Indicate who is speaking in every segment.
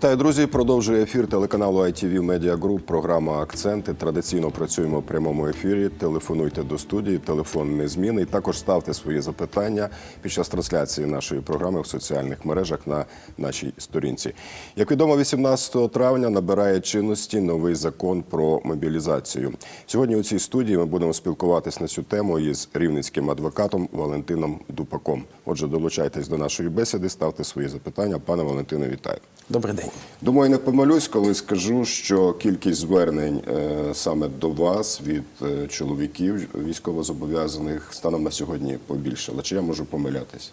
Speaker 1: Вітаю, друзі! Продовжує ефір телеканалу ITV Media Group, програма Акценти. Традиційно працюємо в прямому ефірі. Телефонуйте до студії, телефон незмінний. Також ставте свої запитання під час трансляції нашої програми в соціальних мережах на нашій сторінці. Як відомо, 18 травня набирає чинності новий закон про мобілізацію. Сьогодні у цій студії ми будемо спілкуватись на цю тему із рівненським адвокатом Валентином Дупаком. Отже, долучайтесь до нашої бесіди, ставте свої запитання. Пане Валентине, вітаю.
Speaker 2: Добрий день.
Speaker 1: Думаю, не помилюсь, коли скажу, що кількість звернень е, саме до вас від е, чоловіків військовозобов'язаних станом на сьогодні побільшала. Чи я можу помилятись?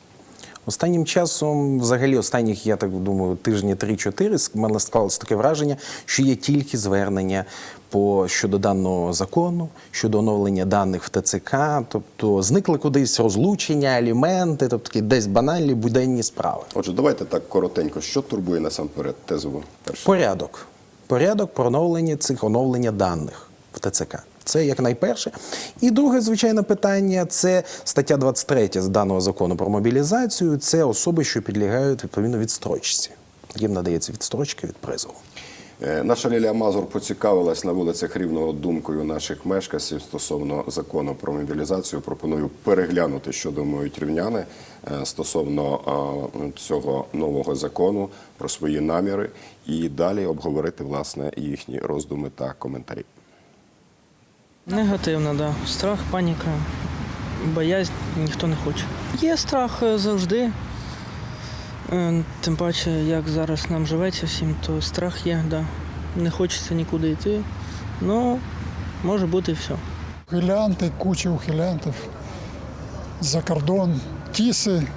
Speaker 2: Останнім часом, взагалі, останніх, я так думаю, тижні 3-4, в мене склалося таке враження, що є тільки звернення по щодо даного закону, щодо оновлення даних в ТЦК, тобто зникли кудись розлучення, аліменти, тобто десь банальні буденні справи.
Speaker 1: Отже, давайте так коротенько. Що турбує насамперед тезово?
Speaker 2: Порядок. Порядок про оновлення цих оновлення даних в ТЦК. Це як найперше. І друге, звичайне питання це стаття 23 з даного закону про мобілізацію. Це особи, що підлягають відповідно відстрочці. Їм надається відстрочка від призову.
Speaker 1: Е, Наша Лілія Мазур поцікавилась на вулицях Рівного думкою наших мешканців стосовно закону про мобілізацію. Пропоную переглянути, що думають рівняни е, стосовно цього нового закону, про свої наміри, і далі обговорити власне їхні роздуми та коментарі.
Speaker 3: Негативно, да. Страх, паніка, боязнь ніхто не хоче. Є страх е, завжди. Е, Тим паче, як зараз нам живеться всім, то страх є, да. Не хочеться нікуди йти. Ну, може бути і все.
Speaker 4: Ухилянти, куча ухилянтів за кордон, тіси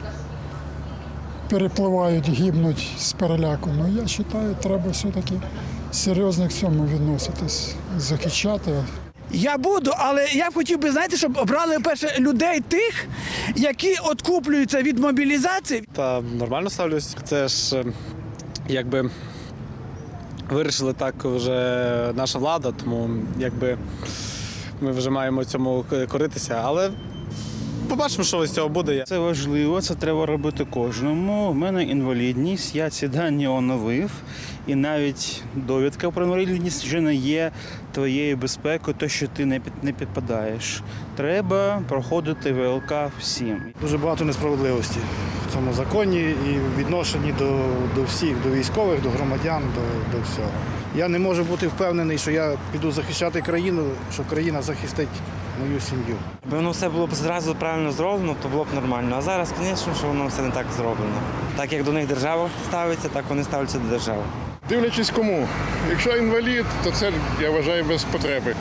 Speaker 4: перепливають, гибнуть з переляку. Ну, я вважаю, треба все-таки серйозно к цьому відноситись, захищати.
Speaker 5: Я буду, але я б хотів би, знаєте, щоб обрали перше людей тих, які откуплюються від мобілізації.
Speaker 6: Та нормально ставлюсь. Це ж е, якби вирішили так вже наша влада, тому якби ми вже маємо цьому коритися. Але побачимо, що з цього буде.
Speaker 7: Це важливо, це треба робити кожному. У мене інвалідність, я ці дані оновив, і навіть довідка про інвалідність вже не є твоєю безпекою, то що ти не під не підпадаєш. Треба проходити ВЛК всім.
Speaker 8: Дуже багато несправедливості в цьому законі і в відношенні до, до всіх, до військових, до громадян, до, до всього. Я не можу бути впевнений, що я піду захищати країну, що країна захистить мою сім'ю.
Speaker 9: Якби воно все було б зразу правильно зроблено, то було б нормально. А зараз, звісно, що воно все не так зроблено. Так як до них держава ставиться, так вони ставляться до держави.
Speaker 10: Дивлячись кому. Якщо інвалід, то це я вважаю без потреби.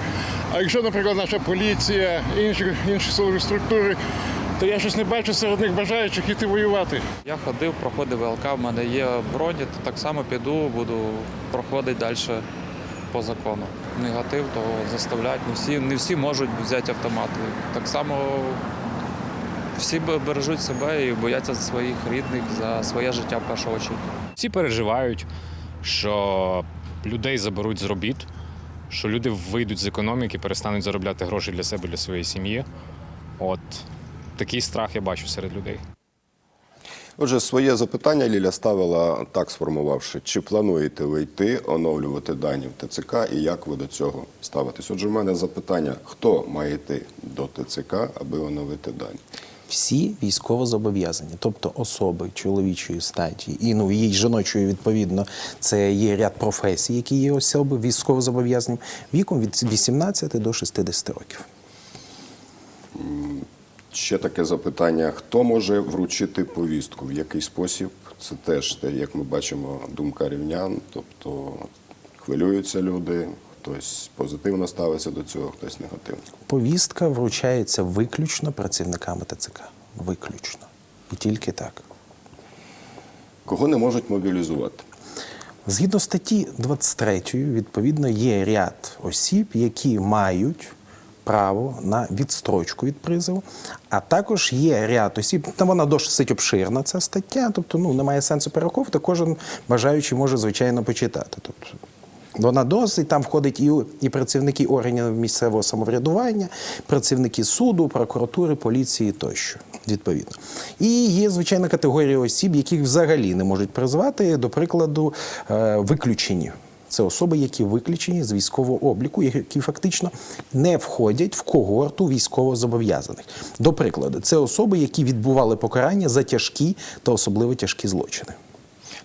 Speaker 10: А якщо, наприклад, наша поліція, інші, інші силові структури, то я щось не бачу серед них бажаючих іти воювати.
Speaker 11: Я ходив, проходив ВЛК, в мене є броні, то так само піду, буду проходити далі по закону. Негатив, то заставляють. Не всі, не всі можуть взяти автомати. Так само всі бережуть себе і бояться за своїх рідних, за своє життя в першу чергу.
Speaker 12: Всі переживають, що людей заберуть з робіт, що люди вийдуть з економіки, перестануть заробляти гроші для себе, для своєї сім'ї. От такий страх я бачу серед людей.
Speaker 1: Отже, своє запитання Ліля ставила так сформувавши, чи плануєте ви йти оновлювати дані в ТЦК і як ви до цього ставитесь? Отже, в мене запитання: хто має йти до ТЦК, аби оновити дані?
Speaker 2: Всі військово зобов'язані, тобто особи чоловічої статі і ну її жіночої відповідно, це є ряд професій, які є особи військово зобов'язані віком від 18 до 60 років.
Speaker 1: Ще таке запитання: хто може вручити повістку? В який спосіб? Це теж те, як ми бачимо, думка рівнян, тобто хвилюються люди, хтось позитивно ставиться до цього, хтось негативно.
Speaker 2: Повістка вручається виключно працівниками ТЦК. Виключно. І тільки так.
Speaker 1: Кого не можуть мобілізувати?
Speaker 2: Згідно статті 23, відповідно, є ряд осіб, які мають право на відстрочку від призову, а також є ряд осіб, та вона досить обширна ця стаття, тобто ну, немає сенсу перераховувати, кожен бажаючий може, звичайно, почитати. Тобто, Вона досить там входить і, і працівники органів місцевого самоврядування, працівники суду, прокуратури, поліції тощо. Відповідно, і є звичайна категорія осіб, яких взагалі не можуть призвати, до прикладу, е, виключені. Це особи, які виключені з військового обліку, які фактично не входять в когорту військовозобов'язаних. До прикладу, це особи, які відбували покарання за тяжкі та особливо тяжкі злочини.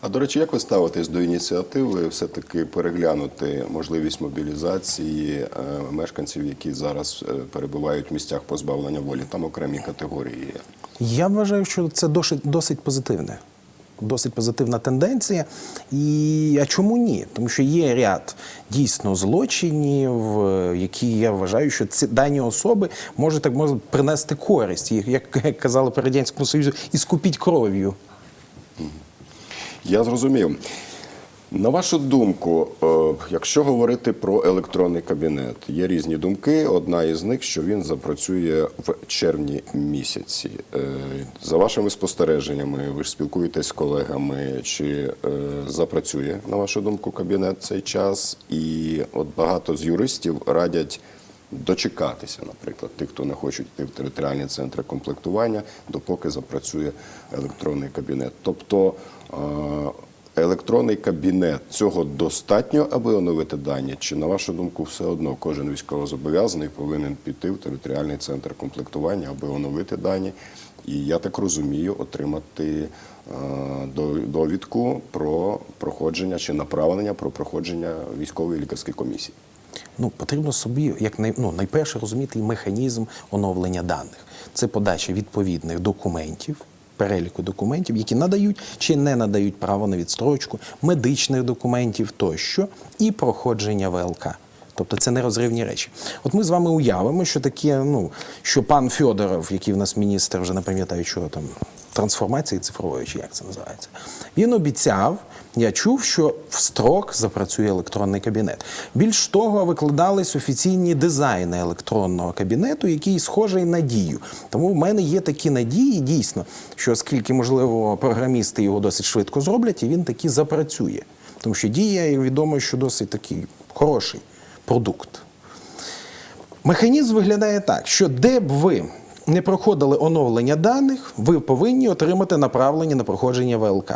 Speaker 1: А до речі, як ви ставитесь до ініціативи все-таки переглянути можливість мобілізації е, мешканців, які зараз е, перебувають в місцях позбавлення волі? Там окремі категорії є.
Speaker 2: Я вважаю, що це досить, досить позитивне. Досить позитивна тенденція. І а чому ні? Тому що є ряд дійсно злочинів, е, які я вважаю, що ці дані особи можуть так можуть принести користь. Як, як казали по радянському союзу, і скупіть кров'ю.
Speaker 1: Я зрозумів. На вашу думку, е, якщо говорити про електронний кабінет, є різні думки. Одна із них, що він запрацює в червні місяці. Е, За вашими спостереженнями, ви ж спілкуєтесь з колегами, чи е, запрацює, на вашу думку, кабінет цей час? І от багато з юристів радять дочекатися, наприклад, тих, хто не хочуть йти в територіальні центри комплектування, допоки запрацює електронний кабінет. Тобто електронний кабінет цього достатньо, аби оновити дані? Чи на вашу думку, все одно кожен військовозобов'язаний повинен піти в територіальний центр комплектування, аби оновити дані? І я так розумію, отримати довідку про проходження чи направлення про проходження військової лікарської комісії.
Speaker 2: Ну, потрібно собі, як най, ну, найперше розуміти механізм оновлення даних. Це подача відповідних документів, переліку документів, які надають чи не надають право на відстрочку, медичних документів тощо, і проходження ВЛК. Тобто це нерозривні речі. От ми з вами уявимо, що таке, ну, що пан Фьодоров, який в нас міністр, вже не пам'ятаю, чого там, трансформації цифрової, чи як це називається, він обіцяв, я чув, що в строк запрацює електронний кабінет. Більш того, викладались офіційні дизайни електронного кабінету, який схожий на дію. Тому в мене є такі надії, дійсно, що оскільки, можливо, програмісти його досить швидко зроблять, і він таки запрацює. Тому що дія, відомо, що досить такий хороший продукт. Механізм виглядає так, що де б ви не проходили оновлення даних, ви повинні отримати направлення на проходження ВЛК.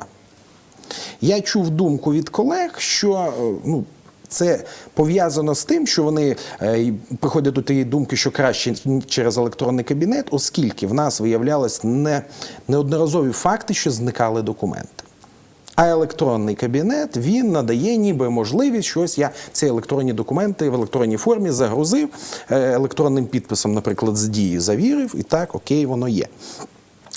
Speaker 2: Я чув думку від колег, що е, ну, це пов'язано з тим, що вони е, приходять до тієї думки, що краще через електронний кабінет, оскільки в нас виявлялись не, неодноразові факти, що зникали документи. А електронний кабінет він надає ніби можливість щось. Я ці електронні документи в електронній формі загрузив е, електронним підписом, наприклад, з дії завірив, і так, окей, воно є.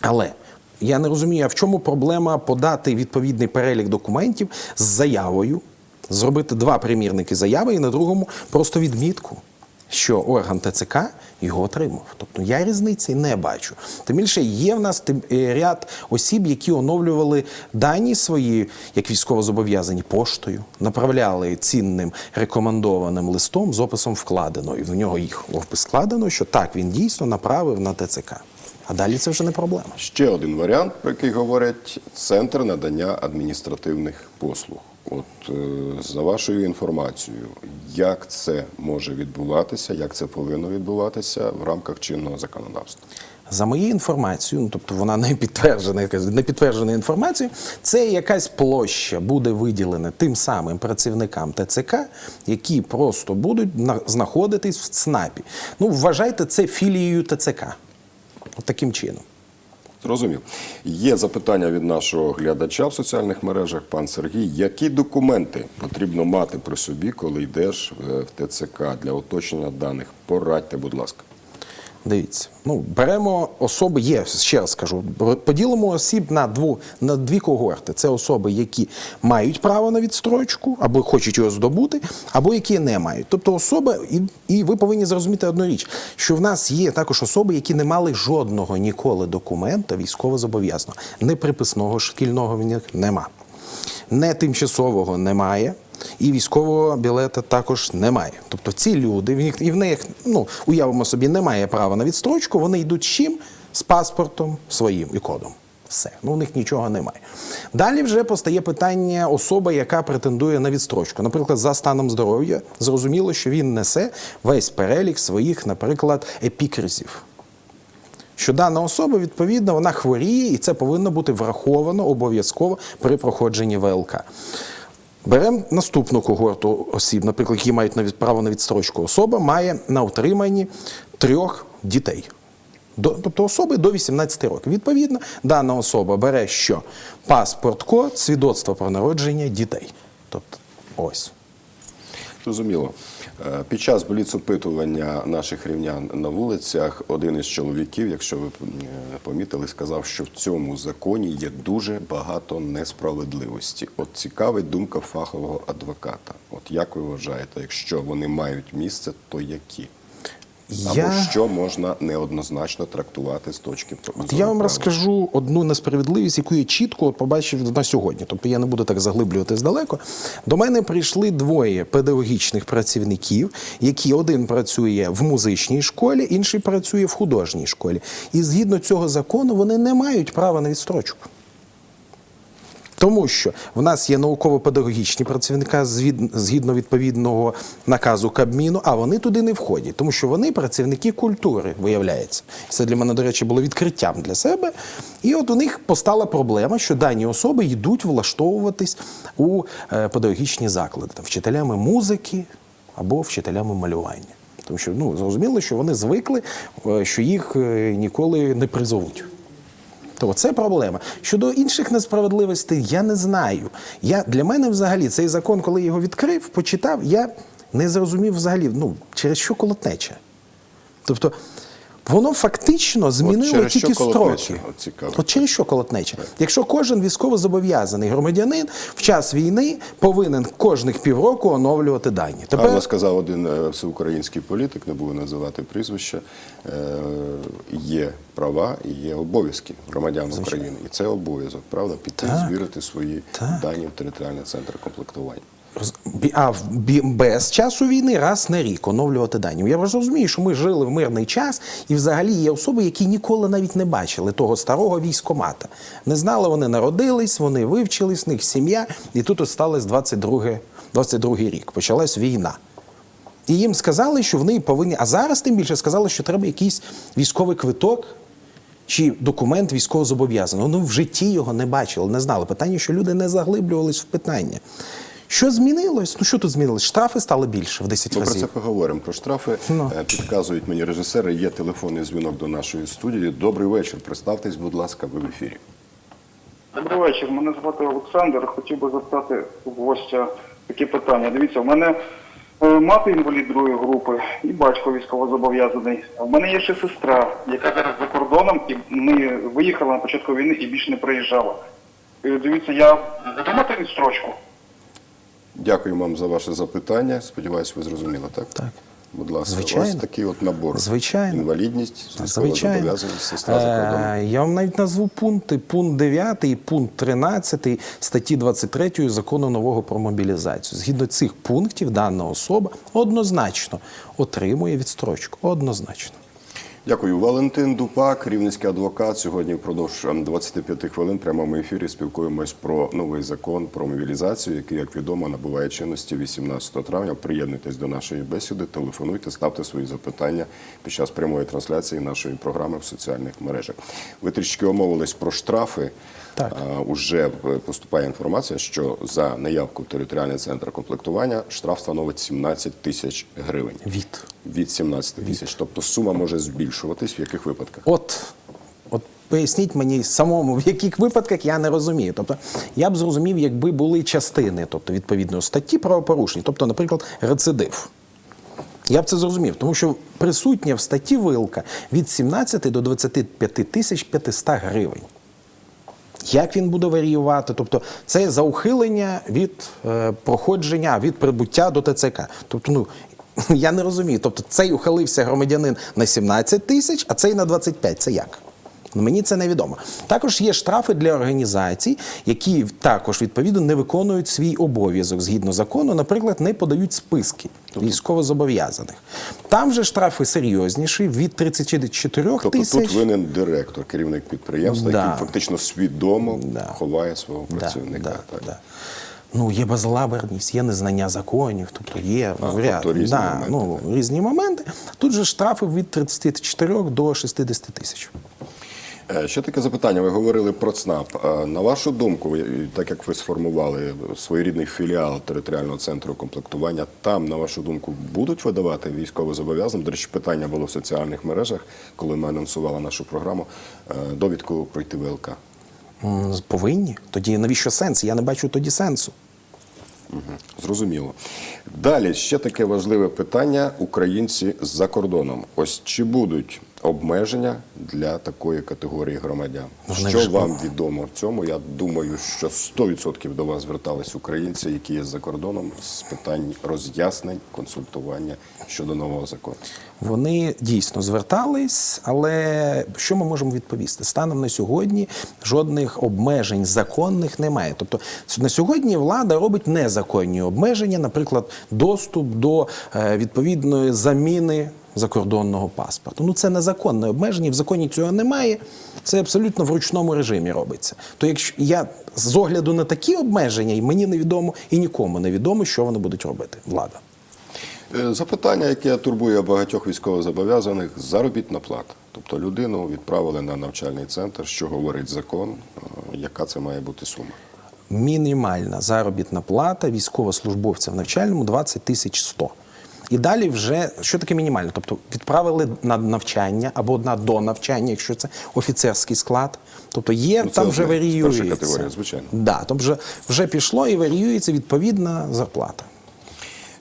Speaker 2: Але я не розумію, а в чому проблема подати відповідний перелік документів з заявою, зробити два примірники заяви і на другому просто відмітку, що орган ТЦК його отримав. Тобто я різниці не бачу. Тим більше є в нас е, ряд осіб, які оновлювали дані свої, як військовозобов'язані, поштою, направляли цінним рекомендованим листом з описом вкладено. І в нього їх опис вкладено, що так, він дійсно направив на ТЦК. А далі це вже не проблема.
Speaker 1: Ще один варіант, про який говорять центр надання адміністративних послуг. От е, за вашою інформацією, як це може відбуватися, як це повинно відбуватися в рамках чинного законодавства?
Speaker 2: За моєю інформацією, ну тобто вона не підтверджена, якась не підтверджена інформація, це якась площа буде виділена тим самим працівникам ТЦК, які просто будуть на- знаходитись в ЦНАПі. Ну, вважайте це філією ТЦК. От таким чином.
Speaker 1: Зрозумів. Є запитання від нашого глядача в соціальних мережах, пан Сергій. Які документи потрібно мати при собі, коли йдеш е, в ТЦК для уточнення даних? Порадьте, будь ласка.
Speaker 2: Дивіться, ну беремо особи, є ще раз скажу, поділимо осіб на дву на дві когорти. Це особи, які мають право на відстрочку, або хочуть його здобути, або які не мають. Тобто особи, і, і ви повинні зрозуміти одну річ, що в нас є також особи, які не мали жодного ніколи документа військово-зобов'язаного. Не приписного шкільного в них нема, не тимчасового немає. І військового білета також немає. Тобто ці люди, в них, і в них, ну, уявимо собі, немає права на відстрочку, вони йдуть чим? З паспортом своїм і кодом. Все, ну у них нічого немає. Далі вже постає питання особи, яка претендує на відстрочку. Наприклад, за станом здоров'я зрозуміло, що він несе весь перелік своїх, наприклад, епікризів. Що дана особа, відповідно, вона хворіє, і це повинно бути враховано обов'язково при проходженні ВЛК. Беремо наступну когорту осіб, наприклад, які мають на право на відстрочку. Особа має на утриманні трьох дітей. Тобто особи до 18 років. Відповідно, дана особа бере що? Паспорт, код, свідоцтво про народження дітей. Тобто, ось.
Speaker 1: Зрозуміло. Е, Під час бліц-опитування наших рівнян на вулицях один із чоловіків, якщо ви е, помітили, сказав, що в цьому законі є дуже багато несправедливості. От цікавить думка фахового адвоката. От як ви вважаєте, якщо вони мають місце, то які? Або
Speaker 2: Я-
Speaker 1: що можна неоднозначно трактувати з точки зору
Speaker 2: От я вам
Speaker 1: права?
Speaker 2: розкажу одну несправедливість, яку я чітко побачив на сьогодні. Тобто я не буду так заглиблюватись далеко. До мене прийшли двоє педагогічних працівників, які один працює в музичній школі, інший працює в художній школі. І згідно цього закону вони не мають права на відстрочку. Тому що в нас є науково-педагогічні працівника згід- згідно відповідного наказу Кабміну, а вони туди не входять, тому що вони працівники культури, виявляється. Це для мене, до речі, було відкриттям для себе. І от у них постала проблема, що дані особи йдуть влаштовуватись у е, педагогічні заклади, там, вчителями музики або вчителями малювання. Тому що ну, зрозуміло, що вони звикли, е, що їх е, ніколи не призовуть. То це проблема. Щодо інших несправедливостей, я не знаю. Я, для мене взагалі цей закон, коли його відкрив, почитав, я не зрозумів взагалі, ну, через що колотнеча. Тобто, воно фактично змінило
Speaker 1: через
Speaker 2: тільки строки.
Speaker 1: От цікаво.
Speaker 2: От через що колотнеча? Якщо кожен військовозобов'язаний громадянин в час війни повинен кожних півроку оновлювати дані.
Speaker 1: Гарно сказав один е, всеукраїнський політик, не буду називати прізвище. е, Є права і є обов'язки громадян України. І це обов'язок, правда, піти звірити свої
Speaker 2: Так.
Speaker 1: дані в територіальний центр комплектування.
Speaker 2: А без часу війни раз на рік оновлювати дані. Я розумію, що ми жили в мирний час, і взагалі є особи, які ніколи навіть не бачили того старого військомата. Не знали, вони народились, вони вивчились, в них сім'я, і тут осталось 22, 22 рік. Почалась війна. І їм сказали, що вони повинні. А зараз тим більше сказали, що треба якийсь військовий квиток чи документ військовозобов'язаного. Ну, в житті його не бачили, не знали. Питання, що люди не заглиблювались в питання. Що змінилось? Ну що тут змінилось? Штрафи стали більше в 10
Speaker 1: Ми про це поговоримо. Про штрафи
Speaker 2: Ну.
Speaker 1: Е, підказують мені режисери. Є телефонний дзвінок до нашої студії. Добрий вечір. Представтесь, будь ласка, ви в ефірі.
Speaker 13: Добрий вечір. Мене звати Олександр. Хотів би запитати у гостя такі питання. Дивіться, у мене е, мати інвалід другої групи і батько військовозобов'язаний. А в мене є ще сестра, яка зараз за кордоном, і ми виїхали на початку війни і більше не приїжджала. Е, Дивіться, я буду мати відстрочку.
Speaker 1: Дякую вам за ваше запитання. Сподіваюсь, ви зрозуміли, так?
Speaker 2: Так.
Speaker 1: Будь ласка,
Speaker 2: Звичайно.
Speaker 1: ось такий от набор.
Speaker 2: Звичайно.
Speaker 1: Інвалідність,
Speaker 2: Звичайно.
Speaker 1: сестра за кордоном.
Speaker 2: Е, Я вам навіть назву пункти. Пункт 9 і пункт 13 статті 23 закону нового про мобілізацію. Згідно цих пунктів, дана особа однозначно отримує відстрочку. Однозначно.
Speaker 1: Дякую. Валентин Дупак, рівненський адвокат. Сьогодні впродовж ем, 25 хвилин прямому ефірі спілкуємось про новий закон про мобілізацію, який, як відомо, набуває чинності 18 травня. Приєднуйтесь до нашої бесіди, телефонуйте, ставте свої запитання під час прямої трансляції нашої програми в соціальних мережах. Ви трішки омовились про штрафи.
Speaker 2: Так.
Speaker 1: А, Уже е, поступає інформація, що за неявку в територіальний центр комплектування штраф становить 17 тисяч гривень.
Speaker 2: Від.
Speaker 1: Від 17 тисяч. Тобто сума може збільшуватись в яких випадках?
Speaker 2: От, от поясніть мені самому, в яких випадках я не розумію. Тобто я б зрозумів, якби були частини, тобто відповідної статті правопорушень, тобто, наприклад, рецидив. Я б це зрозумів, тому що присутня в статті вилка від 17 до 25 тисяч 500 гривень. Як він буде варіювати? Тобто це за ухилення від е, проходження, від прибуття до ТЦК. Тобто, ну я не розумію. Тобто, цей ухилився громадянин на 17 тисяч, а цей на 25. Це як? Ну, Мені це невідомо. Також є штрафи для організацій, які також відповідно не виконують свій обов'язок згідно закону, наприклад, не подають списки військовозобов'язаних. Там же штрафи серйозніші від 34
Speaker 1: Тобто
Speaker 2: тисяч.
Speaker 1: тут винен директор, керівник підприємства,
Speaker 2: Да.
Speaker 1: який фактично свідомо
Speaker 2: Да.
Speaker 1: ховає свого працівника.
Speaker 2: да,
Speaker 1: так.
Speaker 2: да. Ну, є безлаберність, є незнання законів, тобто є
Speaker 1: А,
Speaker 2: ряд,
Speaker 1: тобто різні
Speaker 2: да,
Speaker 1: моменти,
Speaker 2: ну, різні моменти. Тут же штрафи від 34 до 60 тисяч.
Speaker 1: Е, Ще таке запитання. Ви говорили про ЦНАП. Е, На вашу думку, так як ви сформували своєрідний філіал територіального центру комплектування, там, на вашу думку, будуть видавати військовозобов'язаним? До речі, питання було в соціальних мережах, коли ми анонсували нашу програму. е, Довідку пройти ВЛК.
Speaker 2: Повинні. Тоді навіщо сенс? Я не бачу тоді сенсу.
Speaker 1: Зрозуміло. Далі ще таке важливе питання: українці за кордоном. Ось чи будуть обмеження для такої категорії громадян?
Speaker 2: Вони
Speaker 1: Що
Speaker 2: ж-
Speaker 1: вам відомо в цьому? Я думаю, що 100% до вас звертались українці, які є за кордоном, з питань роз'яснень, консультування щодо нового закону.
Speaker 2: Вони дійсно звертались, але що ми можемо відповісти? Станом на сьогодні жодних обмежень законних немає. Тобто на сьогодні влада робить незаконні обмеження, наприклад, доступ до е, відповідної заміни закордонного паспорту. Ну це незаконне обмеження. В законі цього немає. Це абсолютно в ручному режимі робиться. То якщо я з огляду на такі обмеження, і мені невідомо, і нікому невідомо, що вони будуть робити. Влада.
Speaker 1: Е, Запитання, яке турбує багатьох військовозобов'язаних, заробітна плата. Тобто людину відправили на навчальний центр, що говорить закон, е, яка це має бути сума.
Speaker 2: Мінімальна заробітна плата військовослужбовця в навчальному 20 тисяч 100. І далі вже що таке мінімально? Тобто відправили на навчання або на до навчання, якщо це офіцерський склад. Тобто є
Speaker 1: Ну, це
Speaker 2: там вже варіюється.
Speaker 1: Перша категорія, звичайно.
Speaker 2: Да, там вже, вже пішло і варіюється відповідна зарплата.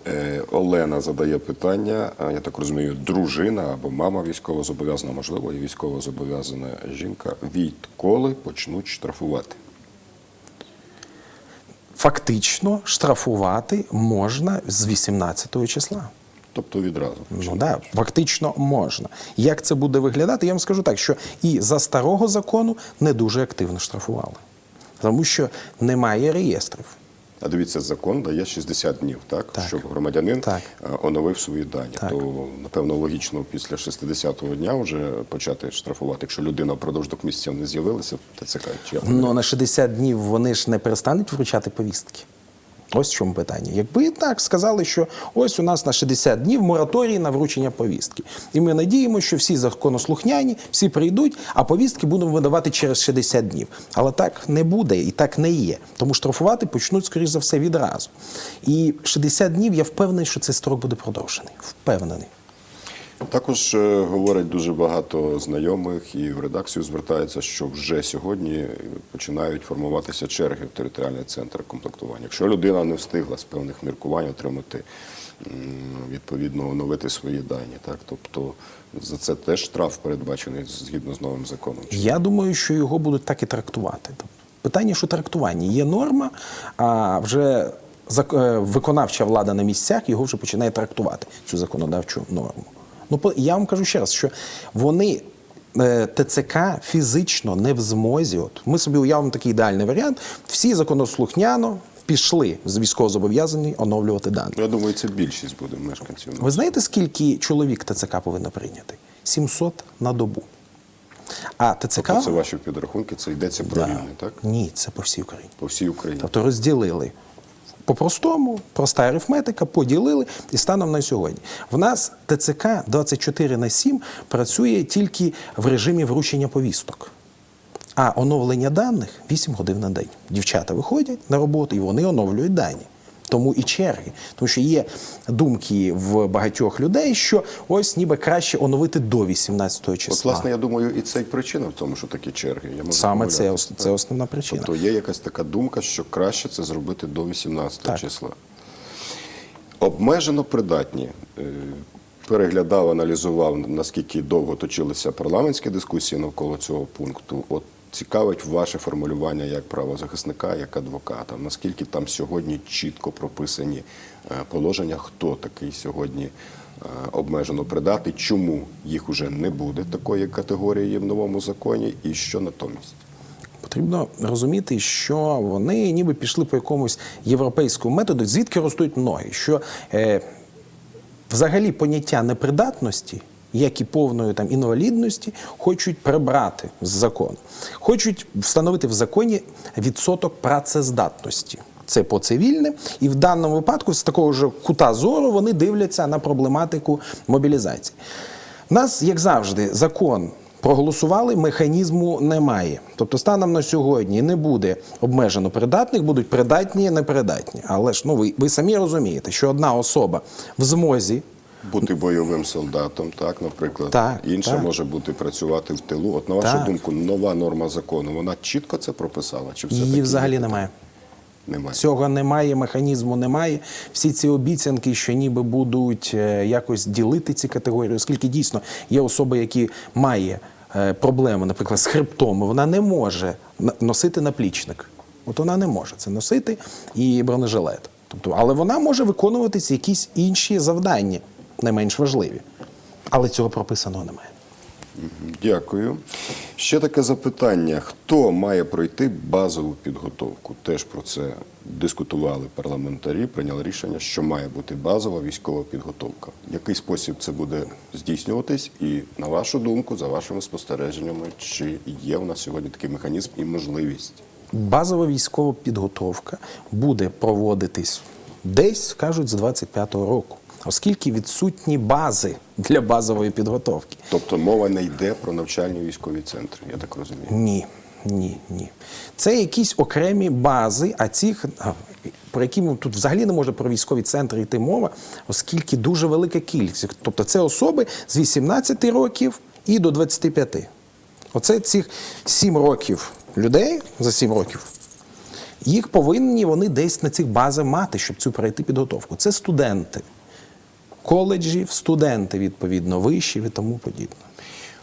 Speaker 1: Е, Олена задає питання, я так розумію, дружина або мама військовозобов'язана, можливо, і військовозобов'язана жінка. Відколи почнуть штрафувати?
Speaker 2: Фактично штрафувати можна з 18 числа.
Speaker 1: Тобто відразу.
Speaker 2: Ну да, фактично можна. Як це буде виглядати? Я вам скажу так, що і за старого закону не дуже активно штрафували, тому що немає реєстрів.
Speaker 1: А дивіться, закон дає 60 днів, так,
Speaker 2: Так.
Speaker 1: щоб громадянин
Speaker 2: Так.
Speaker 1: е, оновив свої дані.
Speaker 2: Так.
Speaker 1: То напевно логічно після 60-го дня вже почати штрафувати. Якщо людина впродовж двох місяців не з'явилася, в ТЦК чи?
Speaker 2: Ну на 60 днів вони ж не перестануть вручати повістки. Ось в чому питання. Якби так сказали, що ось у нас на 60 днів мораторій на вручення повістки. І ми надіємося, що всі законослухняні, всі прийдуть, а повістки будемо видавати через 60 днів. Але так не буде і так не є. Тому штрафувати почнуть, скоріш за все, відразу. І 60 днів я впевнений, що цей строк буде продовжений. Впевнений.
Speaker 1: Також е, говорять дуже багато знайомих і в редакцію звертаються, що вже сьогодні починають формуватися черги в територіальний центр комплектування. Якщо людина не встигла з певних міркувань отримати відповідно оновити свої дані, так тобто за це теж штраф передбачений згідно з новим законом.
Speaker 2: Я думаю, що його будуть так і трактувати. Тобто, Питання, що трактування є норма, а вже е, виконавча влада на місцях його вже починає трактувати цю законодавчу норму. Ну я вам кажу ще раз, що вони. е, ТЦК фізично не в змозі. От ми собі уявимо такий ідеальний варіант. Всі законослухняно пішли з військовозобов'язані оновлювати дані.
Speaker 1: Я думаю, це більшість буде мешканців.
Speaker 2: Ви знаєте, скільки чоловік ТЦК повинно прийняти? 700 на добу. А ТЦК
Speaker 1: Тобто це ваші підрахунки, це йдеться про
Speaker 2: Да.
Speaker 1: рівне, так?
Speaker 2: Ні, це по всій Україні.
Speaker 1: По всій Україні.
Speaker 2: Тобто розділили по-простому, проста арифметика, поділили і станом на сьогодні. В нас ТЦК 24 на 7 працює тільки в режимі вручення повісток. А оновлення даних 8 годин на день. Дівчата виходять на роботу і вони оновлюють дані. Тому і черги. Тому що є думки в багатьох людей, що ось ніби краще оновити до 18 числа.
Speaker 1: От, власне, я думаю, і це й причина в тому, що такі черги. Я можу
Speaker 2: Саме це, це основна причина.
Speaker 1: Тобто є якась така думка, що краще це зробити до 18
Speaker 2: Так.
Speaker 1: числа. Обмежено придатні. Е, Переглядав, аналізував, наскільки довго точилися парламентські дискусії навколо цього пункту. От цікавить ваше формулювання як правозахисника, як адвоката. Наскільки там сьогодні чітко прописані е, положення, хто такий сьогодні е, обмежено придатний, чому їх уже не буде такої категорії в новому законі, і що натомість?
Speaker 2: Потрібно розуміти, що вони ніби пішли по якомусь європейському методу, звідки ростуть ноги. Що е, взагалі поняття непридатності, як і повної там інвалідності, хочуть прибрати з закону. Хочуть встановити в законі відсоток працездатності. Це по цивільне, і в даному випадку з такого ж кута зору вони дивляться на проблематику мобілізації. У нас, як завжди, закон проголосували, механізму немає. Тобто, станом на сьогодні не буде обмежено придатних, будуть придатні, непридатні. Але ж ну ви, ви самі розумієте, що одна особа в змозі
Speaker 1: Бути бойовим солдатом, так, наприклад,
Speaker 2: Так,
Speaker 1: інша
Speaker 2: так.
Speaker 1: може бути працювати в тилу. От на вашу
Speaker 2: Так.
Speaker 1: думку, нова норма закону, вона чітко це прописала? Чи все
Speaker 2: її взагалі немає.
Speaker 1: немає?
Speaker 2: Цього немає, механізму немає. Всі ці обіцянки, що ніби будуть е, якось ділити ці категорії, оскільки дійсно є особа, які має е, проблеми, наприклад, з хребтом, вона не може носити наплічник. От вона не може це носити і бронежилет. Тобто, але вона може виконуватись якісь інші завдання, не менш важливі. Але цього прописаного немає.
Speaker 1: Дякую. Ще таке запитання: хто має пройти базову підготовку? Теж про це дискутували парламентарі, прийняли рішення, що має бути базова військова підготовка. В Який спосіб це буде здійснюватись? І на вашу думку, за вашими спостереженнями, чи є в нас сьогодні такий механізм і можливість?
Speaker 2: Базова військова підготовка буде проводитись десь, кажуть, з 25-го року, оскільки відсутні бази для базової підготовки.
Speaker 1: Тобто мова не йде про навчальні військові центри, я так розумію.
Speaker 2: Ні, ні, ні. Це якісь окремі бази, а цих, про які ми тут взагалі не може про військові центри йти мова, оскільки дуже велика кількість. Тобто це особи з 18 років і до 25. Оце цих 7 років людей за 7 років. Їх повинні вони десь на цих базах мати, щоб цю пройти підготовку. Це студенти коледжів, студенти, відповідно, вишів і тому подібне.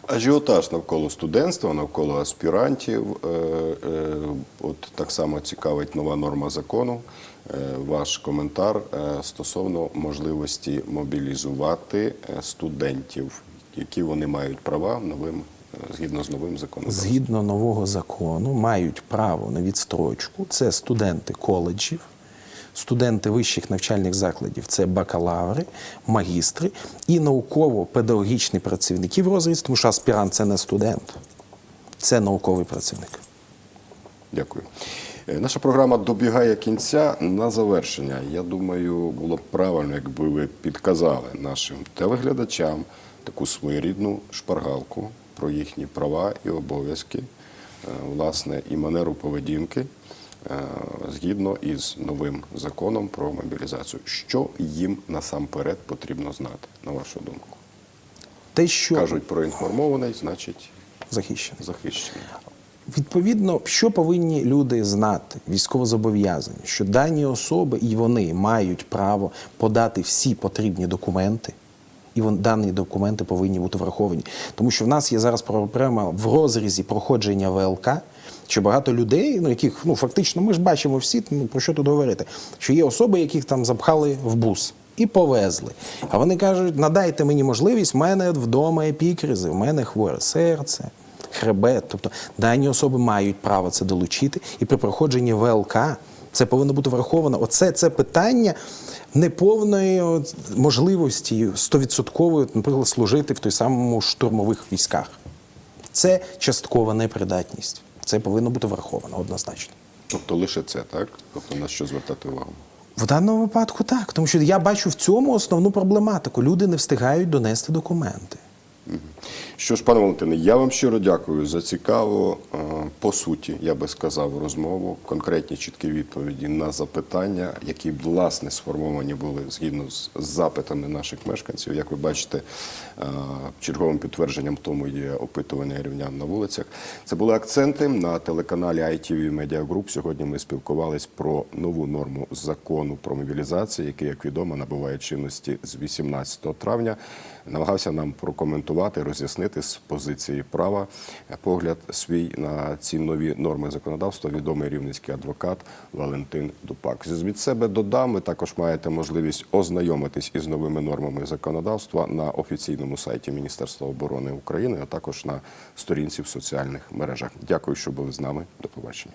Speaker 1: Ажіотаж навколо студентства, навколо аспірантів. Е, е, От так само цікавить нова норма закону. Е, Ваш коментар стосовно можливості мобілізувати студентів, які вони мають права новим згідно з новим законом.
Speaker 2: Згідно нового закону, мають право на відстрочку. Це студенти коледжів, студенти вищих навчальних закладів, це бакалаври, магістри і науково-педагогічні працівники в розрізі, тому що аспірант це не студент, це науковий працівник.
Speaker 1: Дякую. Е, Наша програма добігає кінця на завершення. Я думаю, було б правильно, якби ви підказали нашим телеглядачам таку своєрідну шпаргалку про їхні права і обов'язки, е, власне, і манеру поведінки згідно із новим законом про мобілізацію. Що їм насамперед потрібно знати, на вашу думку?
Speaker 2: Те, що
Speaker 1: Кажуть про інформований, значить
Speaker 2: захищений.
Speaker 1: захищений.
Speaker 2: Відповідно, що повинні люди знати, військовозобов'язані, що дані особи і вони мають право подати всі потрібні документи, і вон, дані документи повинні бути враховані. Тому що в нас є зараз проблема в розрізі проходження ВЛК, що багато людей, ну яких ну фактично ми ж бачимо всі, ну про що тут говорити, що є особи, яких там запхали в бус. І повезли. А вони кажуть: надайте мені можливість, в мене вдома епікризи, в мене хворе серце, хребет. Тобто дані особи мають право це долучити, і при проходженні ВЛК це повинно бути враховано. Оце це питання неповної можливості стовідсоткової, наприклад, служити в той самому штурмових військах. Це часткова непридатність. Це повинно бути враховано однозначно.
Speaker 1: Тобто лише це, так? Тобто на що звертати увагу?
Speaker 2: В даному випадку так, тому що я бачу в цьому основну проблематику. Люди не встигають донести документи.
Speaker 1: Що ж, пане Валентине, я вам щиро дякую за цікаву, е, по суті, я би сказав, розмову, конкретні чіткі відповіді на запитання, які власне сформовані були згідно з запитами наших мешканців. Як ви бачите, е, черговим підтвердженням тому є опитування рівнян на вулицях. Це були акценти на телеканалі ITV Media Group. Сьогодні ми спілкувались про нову норму закону про мобілізацію, який, як відомо, набуває чинності з 18 травня. Намагався нам прокоментувати, роз'яснити з позиції права погляд свій на ці нові норми законодавства. Відомий рівненський адвокат Валентин Дупак. Від себе додам, ви також маєте можливість ознайомитись із новими нормами законодавства на офіційному сайті Міністерства оборони України, а також на сторінці в соціальних мережах. Дякую, що були з нами. До побачення.